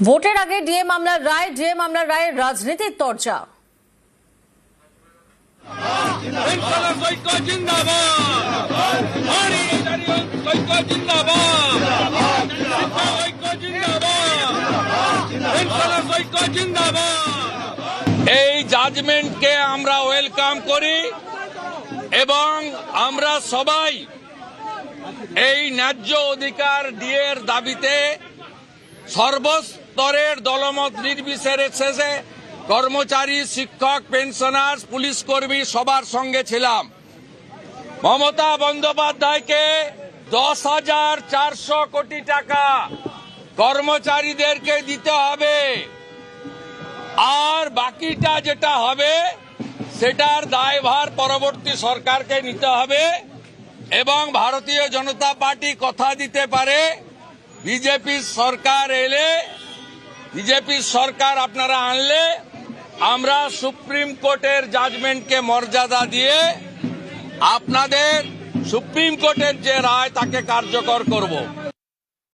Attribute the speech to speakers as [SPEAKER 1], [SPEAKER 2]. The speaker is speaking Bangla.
[SPEAKER 1] ভোটের আগে ডিএ মামলার রায়, ডিএ মামলার রায়ের রাজনীতির
[SPEAKER 2] জিন্দাবাদ এই জাজমেন্টকে আমরা ওয়েলকাম করি এবং আমরা সবাই এই ন্যায্য অধিকার ডিএর দাবিতে সর্বস্তরের দলমত নির্বিশেষে কর্মচারী, শিক্ষক, পেনশনার্স পুলিশ কর্মী সবার সঙ্গে ছিলাম। মমতা বন্দ্যোপাধ্যায়কে দশ হাজার চারশো কোটি টাকা কর্মচারীদেরকে দিতে হবে। আর বাকিটা যেটা হবে, সেটার দায়ভার পরবর্তী সরকারকে নিতে হবে এবং ভারতীয় জনতা পার্টি কথা দিতে পারে। বিজেপির সরকার এলে, বিজেপি সরকার আপনারা আনলে, আমরা সুপ্রিম কোর্টের জাজমেন্টকে মর্যাদা দিয়ে আপনাদের সুপ্রিম কোর্টের যে রায় তাকে কার্যকর করব।